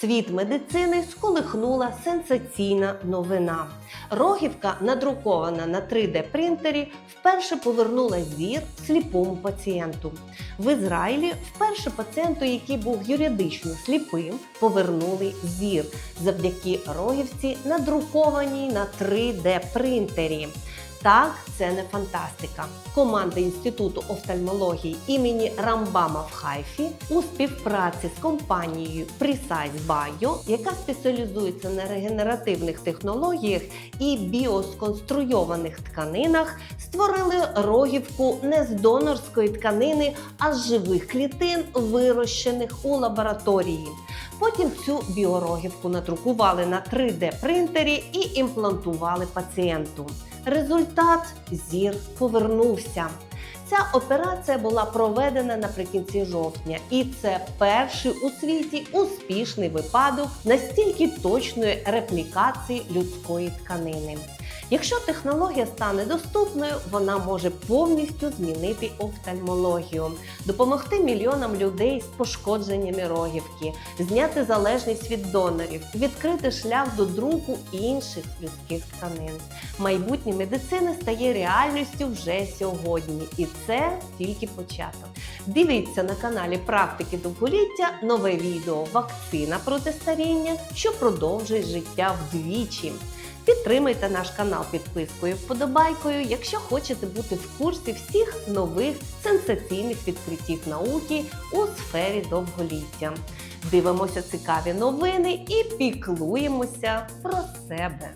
Світ медицини сколихнула сенсаційна новина. Рогівка, надрукована на 3D-принтері, вперше повернула зір сліпому пацієнту. В Ізраїлі вперше пацієнту, який був юридично сліпим, повернули зір завдяки рогівці, надрукованій на 3D-принтері. Так, це не фантастика. Команда Інституту офтальмології імені Рамбама в Хайфі у співпраці з компанією Precise Bio, яка спеціалізується на регенеративних технологіях і біосконструйованих тканинах, створили рогівку не з донорської тканини, а з живих клітин, вирощених у лабораторії. Потім цю біорогівку надрукували на 3D-принтері і імплантували пацієнту. Результат зір повернувся. Ця операція була проведена наприкінці жовтня, і це перший у світі успішний випадок настільки точної реплікації людської тканини. Якщо технологія стане доступною, вона може повністю змінити офтальмологію, допомогти мільйонам людей з пошкодженнями рогівки, зняти залежність від донорів, відкрити шлях до друку інших людських тканин. Майбутнє медицини стає реальністю вже сьогодні, і це тільки початок. Дивіться на каналі Практики довголіття нове відео Вакцина проти старіння, що продовжує життя вдвічі. Підтримайте наш канал підпискою, вподобайкою, якщо хочете бути в курсі всіх нових сенсаційних відкриттів науки у сфері довголіття. Дивимося цікаві новини і піклуємося про себе.